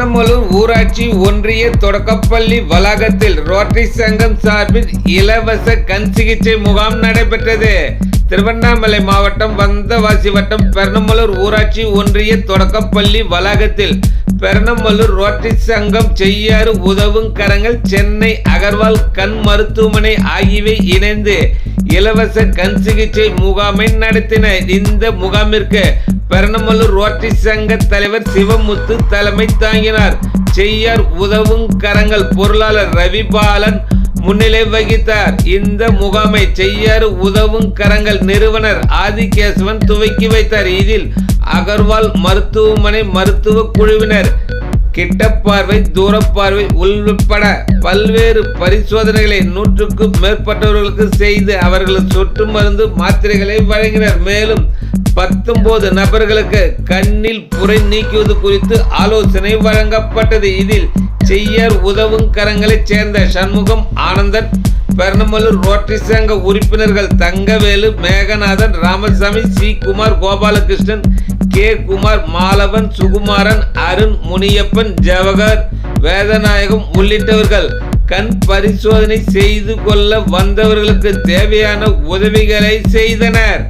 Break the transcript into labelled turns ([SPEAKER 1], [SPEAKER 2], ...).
[SPEAKER 1] பெரணமலூர் ஊராட்சி ஒன்றிய தொடக்கப்பள்ளி வளாகத்தில் ரோட்டரி சங்கம் சார்பில் இலவச கண் சிகிச்சை முகாம் நடைபெற்றது. திருவண்ணாமலை மாவட்டம் வந்தவாசி வட்டம் பெரணமலூர் ஊராட்சி ஒன்றிய தொடக்கப்பள்ளி வளாகத்தில் பெரணமலூர் ரோட்டரி சங்கம் செய்யாறு உதவும் கரங்கள் சென்னை அகர்வால் கண் மருத்துவமனை ஆகியவை இணைந்து இலவச கண் சிகிச்சை முகாமை நடத்தின இந்த முகாமிற்கு பெரணமல்லூர் ரோட்டரி சங்க தலைவர் சிவமுத்து தலைமை தாங்கினார். செய்யார் உதவும் கரங்கள் பொருளாளர் ரவிபாலன் முன்னிலை வகித்தார். இந்த முகாமை செய்யாறு உதவும் கரங்கள் நிறுவனர் ஆதிகேசவன் துவக்கி வைத்தார். இதில் அகர்வால் மருத்துவமனை மருத்துவ குழுவினர் கிட்டப்பார்வை தூரப்பார்வை உள்பட பல்வேறு பரிசோதனைகளை நூற்றுக்கும் மேற்பட்டவர்களுக்கு செய்து அவர்கள் சொட்டு மருந்து மாத்திரைகளை வழங்கினர். மேலும் பத்தொன்பது நபர்களுக்கு கண்ணில் புரை நீக்குவது குறித்து ஆலோசனை வழங்கப்பட்டது. இதில் செய்யார் உதவும் கரங்களைச் சேர்ந்த சண்முகம் ஆனந்தன் பெர்ணமல்லூர் ரோட்டரி சங்க உறுப்பினர்கள் தங்கவேலு மேகநாதன் ராமசாமி சி. குமார் கோபாலகிருஷ்ணன் கே. குமார் மாலவன் சுகுமாரன் அருண் முனியப்பன் ஜவஹர் வேதநாயகம் உள்ளிட்டவர்கள் கண் பரிசோதனை செய்து கொள்ள வந்தவர்களுக்கு தேவையான உதவிகளை செய்தனர்.